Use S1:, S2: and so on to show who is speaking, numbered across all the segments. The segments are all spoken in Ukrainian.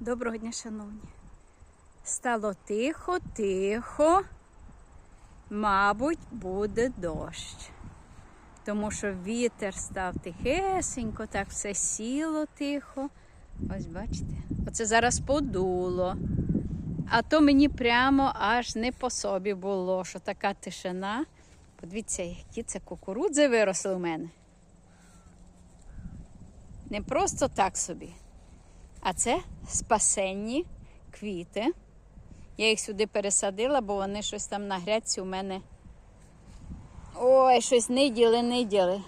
S1: Доброго дня, шановні. Стало тихо, тихо. Мабуть, буде дощ. Тому що вітер став тихесенько, так все сіло тихо. Ось бачите, оце зараз подуло. А то мені прямо аж не по собі було, що така тишина. Подивіться, які це кукурудзи виросли у мене. Не просто так собі. А це спасенні квіти. Я їх сюди пересадила, бо вони щось там на грядці у мене. Ой, щось ниділи, ниділи.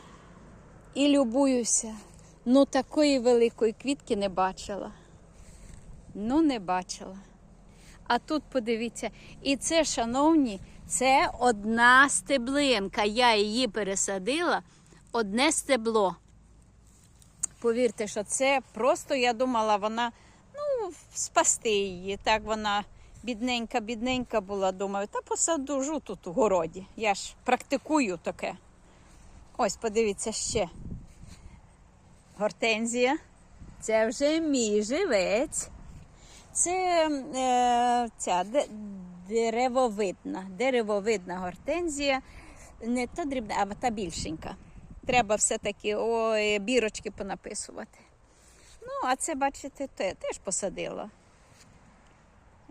S1: І любуюся. Ну, такої великої квітки не бачила. Ну, не бачила. А тут подивіться, і це, шановні, це одна стеблинка. Я її пересадила, одне стебло. Повірте, що це просто я думала, вона ну, спасти її. Так вона бідненька, бідненька була. Думаю, та посаджу тут у городі. Я ж практикую таке. Ось, подивіться ще. Гортензія. Це вже мій живець. Це е, ця де- деревовидна, деревовидна гортензія. Не та дрібна, а та більшенька. Треба все-таки ой, бірочки понаписувати. Ну, а це, бачите, те, теж посадила.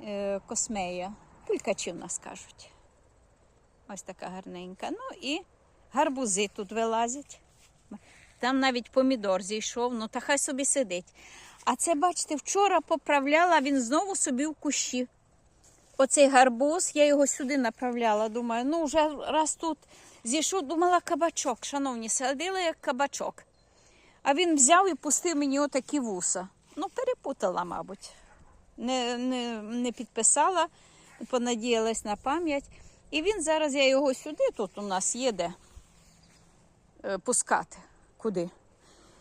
S1: Е, космея. Пулькачі в нас кажуть. Ось така гарненька. Ну і гарбузи тут вилазять. Там навіть помідор зійшов, ну та хай собі сидить. А це, бачите, вчора поправляла, він знову собі в кущі. Оцей гарбуз, я його сюди направляла. Думаю, ну вже раз тут зійшов, думала кабачок. Шановні, садила як кабачок. А він взяв і пустив мені отакі вуса. Ну, перепутала, мабуть. Не, не, не підписала, понадіялась на пам'ять. І він зараз я його сюди, тут у нас є де е, пускати. Куди?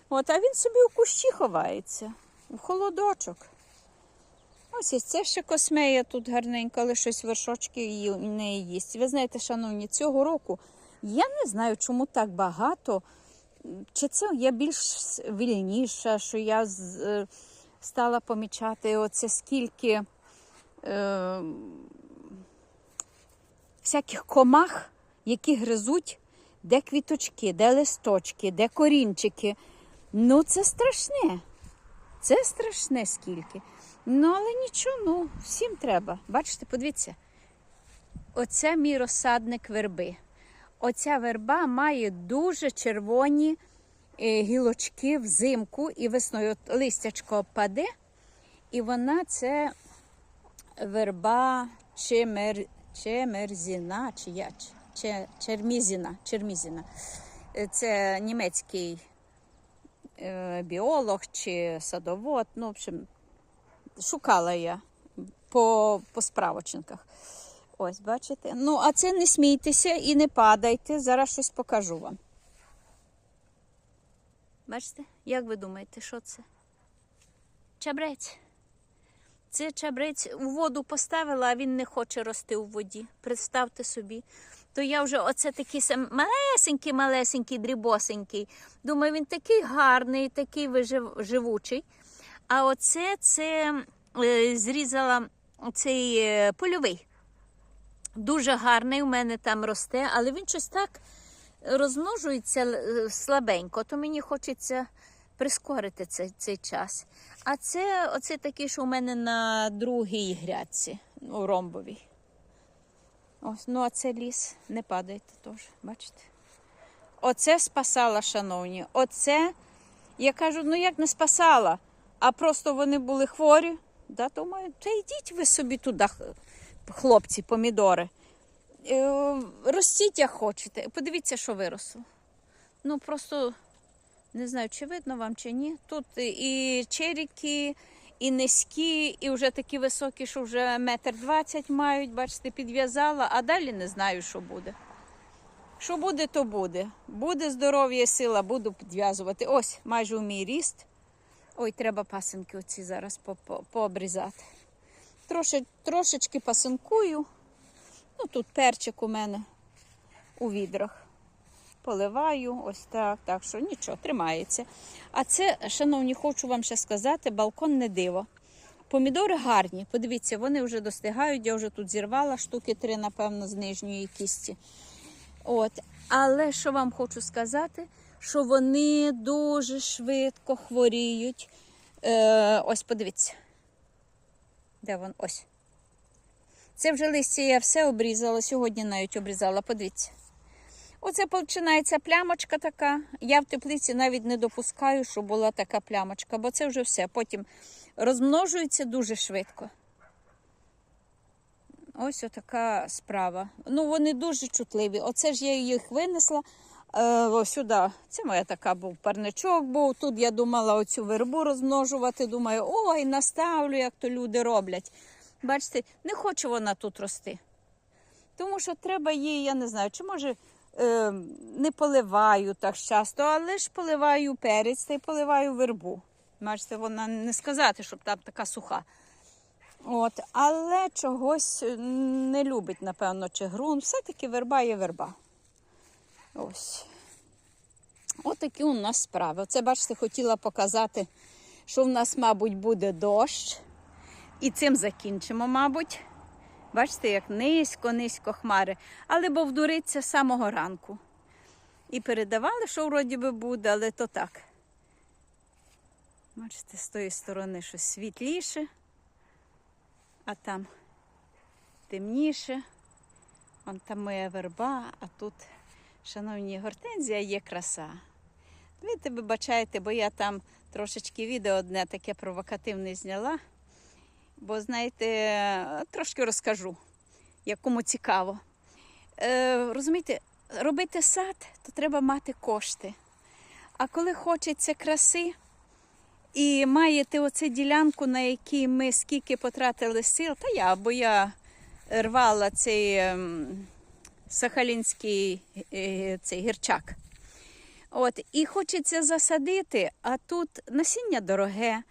S1: От, а він собі у кущі ховається, в холодочок. Ось і це ще космея тут гарненька, але щось вершочки її не їсть. Ви знаєте, шановні, цього року я не знаю, чому так багато. Чи це я більш вільніша, що я е, стала помічати оце скільки е, всяких комах, які гризуть, де квіточки, де листочки, де корінчики. Ну, це страшне. Це страшне скільки. Ну, але нічого, ну, всім треба. Бачите, подивіться. Оце мій розсадник верби. Оця верба має дуже червоні е, гілочки взимку і весною. Листячко паде, і вона це верба чемер, чемерзіна, чи я, Че- чермізіна, чермізіна. Е, Це німецький е, біолог чи садовод. Ну, в общем, шукала я по, по справочниках. Ось, бачите? Ну, а це не смійтеся і не падайте. Зараз щось покажу вам. Бачите, як ви думаєте, що це? Чабрець. Це чабрець у воду поставила, а він не хоче рости у воді. Представте собі. То я вже оце такий сам малесенький, малесенький, дрібосенький. Думаю, він такий гарний, такий вижив- живучий. А оце це е, зрізала цей е, польовий. Дуже гарний у мене там росте, але він щось так розмножується е, слабенько, то мені хочеться прискорити цей, цей час. А це оце такий, що у мене на другій грядці, у ромбовій. Ось, ну а це ліс, не падайте теж, бачите? Оце спасала, шановні. Оце, я кажу, ну як не спасала, а просто вони були хворі. Да, думаю, та йдіть ви собі туди, хлопці, помідори. Е, Ростіть, як хочете. Подивіться, що виросло. Ну просто не знаю, чи видно вам, чи ні. Тут і черіки, і низькі, і вже такі високі, що вже метр двадцять мають, бачите, підв'язала, а далі не знаю, що буде. Що буде, то буде. Буде здоров'я, сила, буду підв'язувати. Ось, майже у мій ріст. Ой, треба пасинки оці зараз по- по- пообрізати. Троши, трошечки пасинкую. Ну, тут перчик у мене у відрах. Поливаю, ось так, так що нічого, тримається. А це, шановні, хочу вам ще сказати, балкон не диво. помідори гарні. Подивіться, вони вже достигають. Я вже тут зірвала штуки три, напевно, з нижньої кісті. От. Але що вам хочу сказати, що вони дуже швидко хворіють. Е, ось подивіться. Де вон? Ось. Це вже листя я все обрізала. Сьогодні навіть обрізала. Подивіться. Оце починається плямочка така. Я в теплиці навіть не допускаю, щоб була така плямочка, бо це вже все. Потім розмножується дуже швидко. Ось отака справа. Ну, вони дуже чутливі. Оце ж я їх винесла е, ось сюди. Це моя така був парничок був. Тут я думала оцю вербу розмножувати. Думаю, ой, наставлю, як то люди роблять. Бачите, не хоче вона тут рости. Тому що треба їй, я не знаю, чи може е, не поливаю так часто, але ж поливаю перець та й поливаю вербу. Бачите, вона не сказати, щоб там така суха. От, але чогось не любить, напевно, чи ґрунт. Все-таки верба є верба. Ось. Отакі у нас справи. Оце, бачите, хотіла показати, що в нас, мабуть, буде дощ. І цим закінчимо, мабуть. Бачите, як низько-низько хмари. Але бовдуриться з самого ранку. І передавали, що вроді би буде, але то так. Бачите, з тої сторони щось світліше, а там темніше. Вон там моя верба, а тут, шановні, гортензія є краса. Ви тебе бачаєте, бо я там трошечки відео одне таке провокативне зняла. Бо, знаєте, трошки розкажу, як кому цікаво. Е, розумієте, робити сад, то треба мати кошти. А коли хочеться краси і маєте оцю ділянку, на якій ми скільки потратили сил, та я, бо я рвала цей ем, сахалінський е, цей гірчак. От, і хочеться засадити, а тут насіння дороге.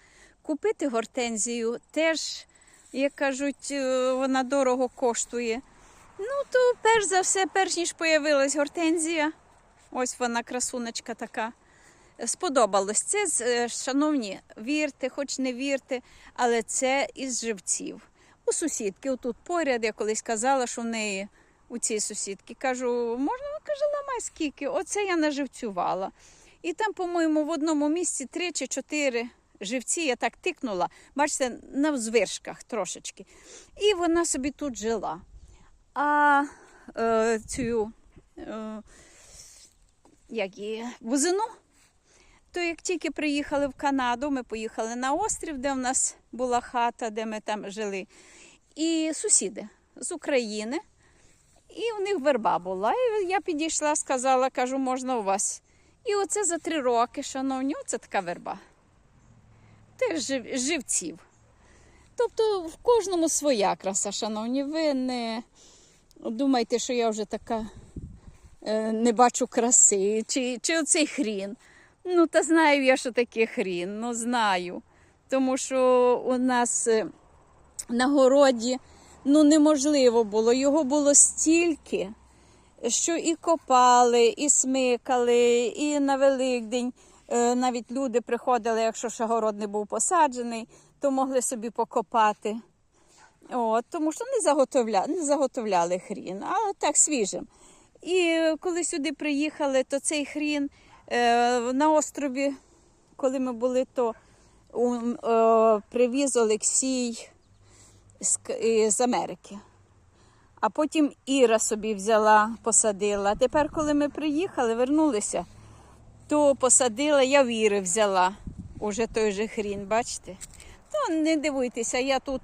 S1: Купити гортензію теж, як кажуть, е, вона дорого коштує. Ну, то перш за все, перш ніж появилась гортензія, ось вона красунечка така. Сподобалось. Це, е, шановні, вірте, хоч не вірте, але це із живців. У сусідки, отут поряд, я колись казала, що в неї у цій сусідки. Кажу, можна, каже, ламай скільки. Оце я наживцювала. І там, по-моєму, в одному місці три чи чотири живці я так тикнула, бачите, на взвиршках трошечки. І вона собі тут жила. А е, цю е, як її, бузину, то як тільки приїхали в Канаду, ми поїхали на острів, де в нас була хата, де ми там жили. І сусіди з України. І у них верба була. І я підійшла, сказала, кажу, можна у вас. І оце за три роки, шановні, оце така верба. Теж жив, живців. Тобто в кожному своя краса, шановні. Ви не думайте, що я вже така е, не бачу краси, чи, чи оцей хрін. Ну, та знаю я, що таке хрін, ну знаю. Тому що у нас е, на городі ну, неможливо було. Його було стільки, що і копали, і смикали, і на Великдень е, навіть люди приходили, якщо ще город не був посаджений, то могли собі покопати. От, тому що не заготовляли, не заготовляли хрін, а так свіжим. І коли сюди приїхали, то цей хрін е, на острові, коли ми були, то е, привіз Олексій з, з Америки. А потім Іра собі взяла, посадила. Тепер, коли ми приїхали, вернулися, то посадила, я в Іри взяла уже той же хрін, бачите? То не дивуйтеся, я тут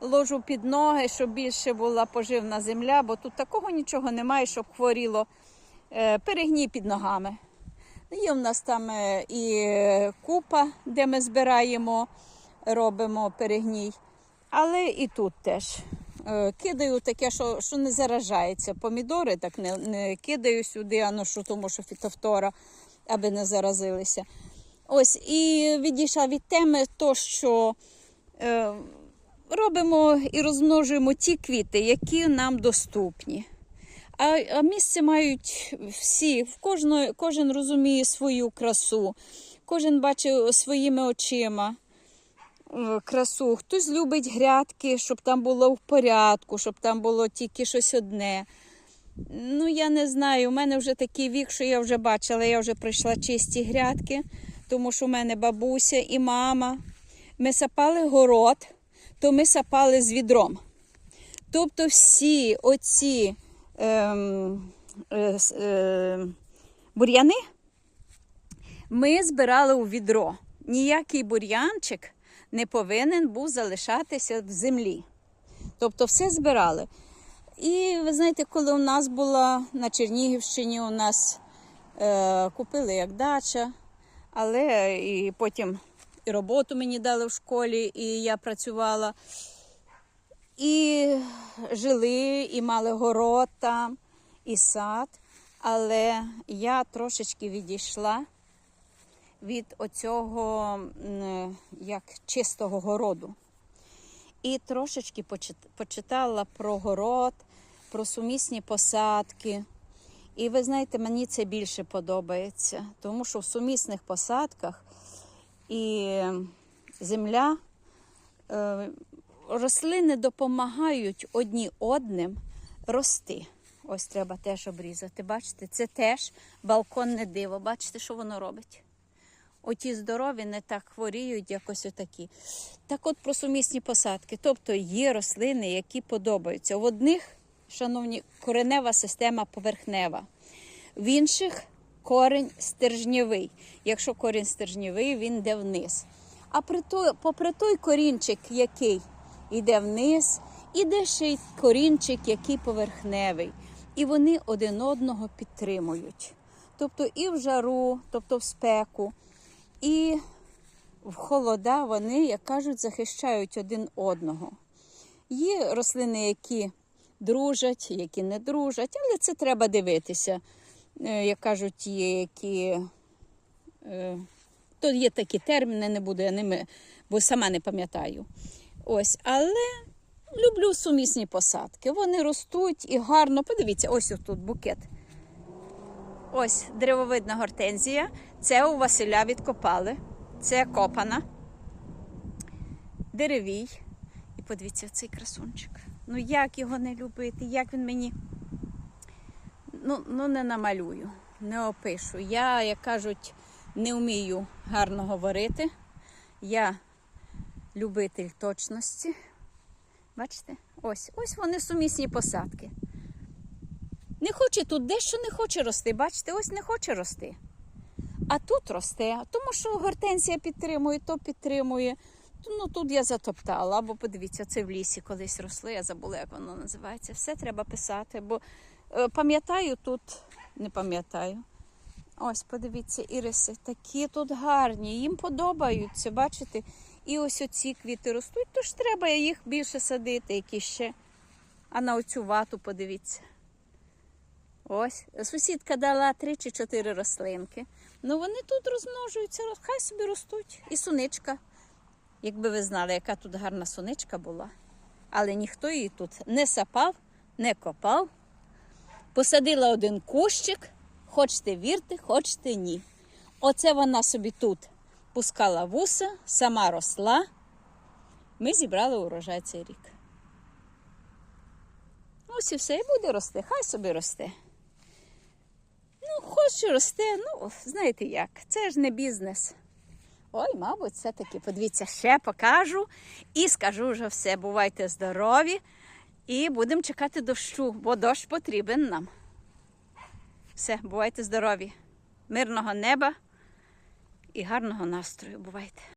S1: ложу під ноги, щоб більше була поживна земля, бо тут такого нічого немає, щоб хворіло е, перегній під ногами. Є в нас там е, і е, купа, де ми збираємо, робимо перегній. Але і тут теж Е, кидаю таке, що, що не заражається. Помідори так не, не кидаю сюди, а що тому, що фітофтора, аби не заразилися. Ось і відійшла від теми, то що е, робимо і розмножуємо ті квіти, які нам доступні. А, а місце мають всі, в кожно, кожен розуміє свою красу, кожен бачить своїми очима. Е, красу, хтось любить грядки, щоб там було в порядку, щоб там було тільки щось одне. Ну, я не знаю, у мене вже такий вік, що я вже бачила, я вже пройшла чисті грядки, тому що в мене бабуся і мама. Ми сапали город, то ми сапали з відром. Тобто всі оці ем, е, е, бур'яни ми збирали у відро. Ніякий бур'янчик не повинен був залишатися в землі. Тобто все збирали. І ви знаєте, коли у нас була на Чернігівщині, у нас е, купили як дача, але і потім і роботу мені дали в школі, і я працювала. І жили, і мали город там, і сад. Але я трошечки відійшла від оцього як чистого городу. І трошечки почитала про город, про сумісні посадки. І ви знаєте, мені це більше подобається, тому що в сумісних посадках і земля, е, рослини допомагають одні одним рости. Ось треба теж обрізати. Бачите, це теж балконне диво. Бачите, що воно робить? Оті здорові не так хворіють, якось отакі. Так от про сумісні посадки. Тобто є рослини, які подобаються. В одних, шановні, коренева система поверхнева, в інших корінь стержневий. Якщо корінь стержневий, він йде вниз. А при той, попри той корінчик, який йде вниз, іде ще й корінчик, який поверхневий. І вони один одного підтримують. Тобто і в жару, тобто в спеку, і в холода вони, як кажуть, захищають один одного. Є рослини, які дружать, які не дружать, але це треба дивитися. Е, Як кажуть, є які. е, То є такі терміни, не буду я ними, бо сама не пам'ятаю. Ось, але люблю сумісні посадки. Вони ростуть і гарно. Подивіться, ось тут букет. Ось древовидна гортензія. Це у Василя відкопали. Це копана. Деревій. І подивіться, цей красунчик. Ну як його не любити, як він мені. Ну, ну не намалюю, не опишу. Я, як кажуть, не вмію гарно говорити. Я любитель точності. Бачите? Ось, ось вони сумісні посадки. Не хоче тут дещо не хоче рости. Бачите, ось не хоче рости. А тут росте, тому що гортензія підтримує, то підтримує. Ну тут я затоптала, або подивіться, це в лісі колись росло, я забула, як воно називається. Все треба писати, бо е, пам'ятаю тут, не пам'ятаю. Ось, подивіться, іриси такі тут гарні, їм подобаються, бачите? І ось оці квіти ростуть, тож треба їх більше садити, які ще. А на оцю вату подивіться. Ось, сусідка дала три чи чотири рослинки. Ну вони тут розмножуються, хай собі ростуть. І суничка. Якби ви знали, яка тут гарна суничка була. Але ніхто її тут не сапав, не копав. Посадила один кущик, хочете вірте, хочете ні. Оце вона собі тут пускала вуса, сама росла. Ми зібрали урожай цей рік. Ось і все і буде рости, хай собі росте. Ну, рости, росте, ну, знаєте як, це ж не бізнес. Ой, мабуть, все-таки подивіться, ще покажу і скажу вже все. Бувайте здорові і будемо чекати дощу, бо дощ потрібен нам. Все, бувайте здорові, мирного неба і гарного настрою. Бувайте.